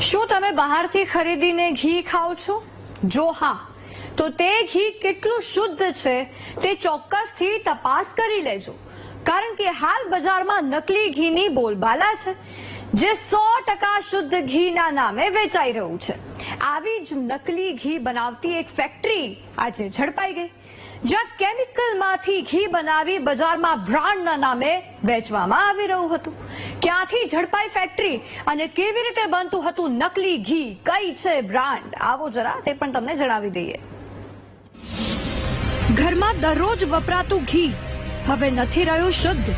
શું તમે બહારથી ખરીદીને ઘી ખાઓ છો? જો હા, તો તે ઘી કેટલું શુદ્ધ છે તે ચોક્કસથી તપાસ કરી લેજો. કારણ કે હાલ બજારમાં નકલી ઘીની બોલબાલા છે, જે સો ટકા શુદ્ધ ઘીના નામે વેચાઈ રહ્યું છે. આવી જ નકલી ઘી બનાવતી એક ફેક્ટરી આજે ઝડપાઈ ગઈ, જ્યાં કેમિકલમાંથી ઘી બનાવી બજારમાં બ્રાન્ડના નામે વેચવામાં આવી રહ્યું હતું. ક્યાંથી ઝડપાઈ ફેક્ટરી અને કેવી રીતે બનતું હતું નકલી ઘી? કઈ છે બ્રાન્ડ આવો જરા, તે પણ તમને જણાવી દઈએ. ઘરમાં દરરોજ વપરાતું ઘી હવે નથી રહ્યું શુદ્ધ.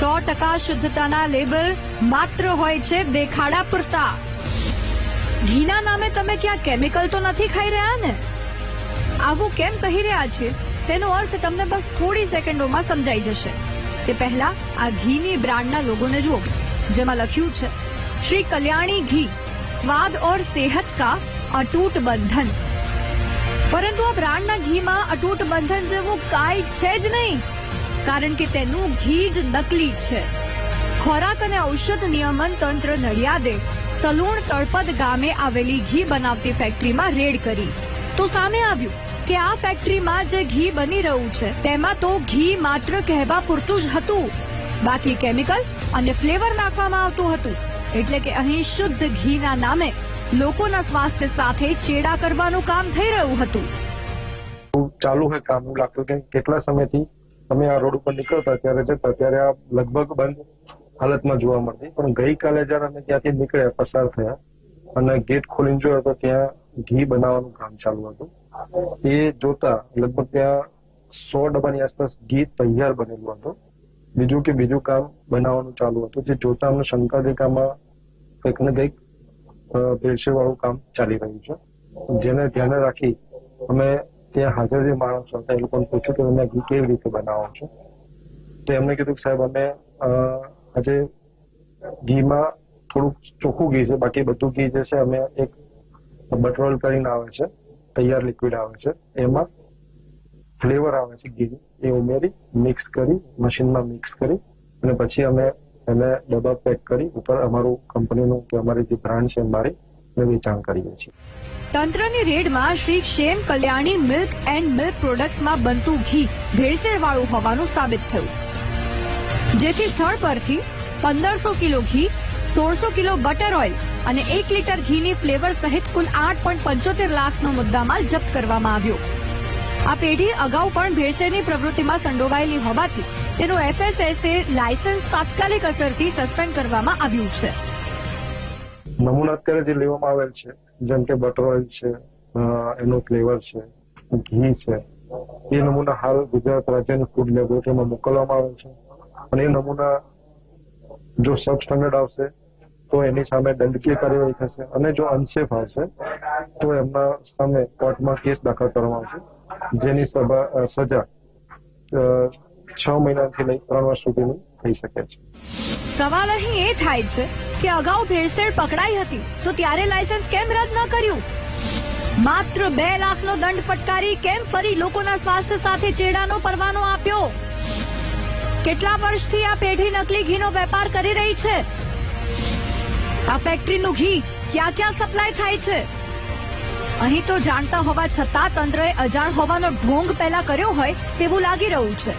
સો ટકા શુદ્ધતાના લેબલ માત્ર હોય છે દેખાડા પૂરતા. ઘીના નામે તમે ક્યાં કેમિકલ તો નથી ખાઈ રહ્યા ને? આવું કેમ કહી રહ્યા છે તેનો અર્થ તમને બસ થોડી સેકન્ડોમાં સમજાઈ જશે. તે પહેલા આ ઘીની બ્રાન્ડના લોગોને જુઓ, જેમાં લખ્યું છે, શ્રી કલ્યાણી ઘી, સ્વાદ ઓર સેહત કા અટૂટ બંધન. પરંતુ આ બ્રાન્ડના ઘીમાં અટૂટ બંધન જેવું કાંઈ છે જ નહીં, કારણ કે તેનું ઘી જ નકલી છે. ખોરાક અને ઔષધ નિયમન તંત્ર નડિયાદે સલુણ તળપદ ગામે આવેલી ઘી બનાવતી ફેક્ટરીમાં રેડ કરી. તો સામે આવ્યું કે આ ફેક્ટરીમાં જે ઘી બની રહ્યું છે, તેમાં તો ઘી માત્ર કહેવા પૂરતું જ હતું. બાકી કેમિકલ અને ફ્લેવર નાખવામાં આવતું હતું. એટલે કે અહીં શુદ્ધ ઘીના નામે લોકોના સ્વાસ્થ્ય સાથે ચેડા કરવાનું કામ થઈ રહ્યું હતું. ચાલુ હોય કામ લાગતું કે કેટલા સમયથી અમે આ રોડ ઉપર નીકળતા ત્યારે જતા ત્યારે આ લગભગ બંધ હાલતમાં જોવા મળતી. પણ ગઈકાલે જયારે અમે ત્યાંથી નીકળ્યા, પસાર થયા અને ગેટ ખોલીને જોયો તો ત્યાં ઘી બનાવવાનું કામ ચાલુ હતું. એ જોતા લગભગ ત્યાં સો ડબ્બાની આસપાસ ઘી તૈયાર બનેલું હતું. બીજું કે બીજું કામ બનાવવાનું ચાલુ હતું. જે જોતા અમને શંકા કે કંઈક ને કંઈક ભેળસેળ વાળું કામ ચાલી રહ્યું છે. જેને ધ્યાને રાખી અમે ત્યાં હાજર જે માણસો હતા, એ લોકોને પૂછ્યું કે તમે ઘી કેવી રીતે બનાવો છો? તો એમને કીધું કે સાહેબ, અમે આજે ઘીમાં થોડુંક ચોખ્ખું ઘી છે. બાકી બધું ઘી જે છે, અમે એક બટરોલ કરીને આવે છે, તૈયાર લિક્વિડ આવે છે. એમાં ફ્લેવર આવે છે ઘી. એ ઉમેરી, મિક્સ કરી, મશીનમાં મિક્સ કરી અને પછી અમે એને ડબ્બા પેક કરી ઉપર અમારું કંપનીનું કે અમારી જે બ્રાન્ડ છે અમારી એને વેચાણ કરીએ છીએ. તંત્રની રેડમાં Shri Kshem Kalyani milk and milk પ્રોડક્ટ્સમાં બનતું ઘી ભેળસેળવાળું હોવાનું સાબિત થયું. જેથી સ્થળ પરથી પંદરસો કિલો ઘી, સોળસો કિલો બટર ઓઇલ અને એક લીટર ઘીની ફ્લેવર સહિત કુલ આઠ પોઈન્ટ પંચોતેર લાખનો મુદ્દામાલ જપ્ત કરવામાં આવ્યો. આ પેઢી અગાઉ પણ ભેળસેળની પ્રવૃત્તિમાં સંડોવાયેલી હોવાથી તેનું એફએસએસએ લાયસન્સ તાત્કાલિક અસરથી સસ્પેન્ડ કરવામાં આવ્યું છે. નમૂના અત્યારે જે લેવામાં આવેલ છે, જેમ કે બટર ઓઇલ છે એનો ફ્લેવર છે, ઘી છે, એ નમૂના હાલ ગુજરાત રાજ્યની ફૂડ લેબોરેટરીમાં મોકલવામાં આવે છે. અને એ નમૂના જો સબ સ્ટાન્ડર્ડ આવશે તો એની સામે દંડકીય કાર્યવાહી થશે અને જો અનસેફ આવશે તો એમના સામે કોર્ટમાં કેસ દાખલ કરવામાં આવશે જેની સજા છ મહિનાથી લઈ ત્રણ વર્ષ સુધીની થઈ શકે છે. સવાલ અહીં એ થાય છે કે અગાઉ ભેળસેળ પકડાઈ હતી તો ત્યારે લાયસન્સ કેમ રદ ન કર્યું? માત્ર બે લાખનો દંડ ફટકારી કેમ ફરી લોકોના સ્વાસ્થ્ય સાથે ચેડાનો પરવાનો આપ્યો? કેટલા વર્ષથી આ પેઢી નકલી ઘીનો વેપાર કરી રહી છે? આ ફેક્ટરીનું ઘી ક્યાં ક્યાં સપ્લાય થાય છે? અહીં તો જાણતા હોવા છતાં તંત્રએ અજાણ હોવાનો ઢોંગ પહેલા કર્યો હોય તેવું લાગી રહ્યું છે.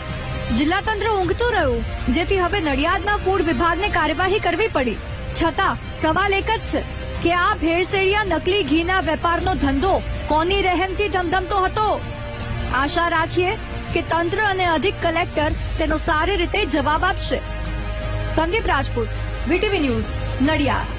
જિલ્લા તંત્ર ઊંઘતું રહ્યું, જેથી હવે નડિયાદના ફૂડ વિભાગને કાર્યવાહી કરવી પડી. છતાં સવાલ એક જ છે કે આ ભેળસેળિયા નકલી ઘીના વેપારનો ધંધો કોની રહેમથી ધમધમતો હતો? આશા રાખીએ કે તંત્ર અને અધિક કલેક્ટર તેનો સારી રીતે જવાબ આપશે. Sandeep Rajput, VTV news, Nadiad.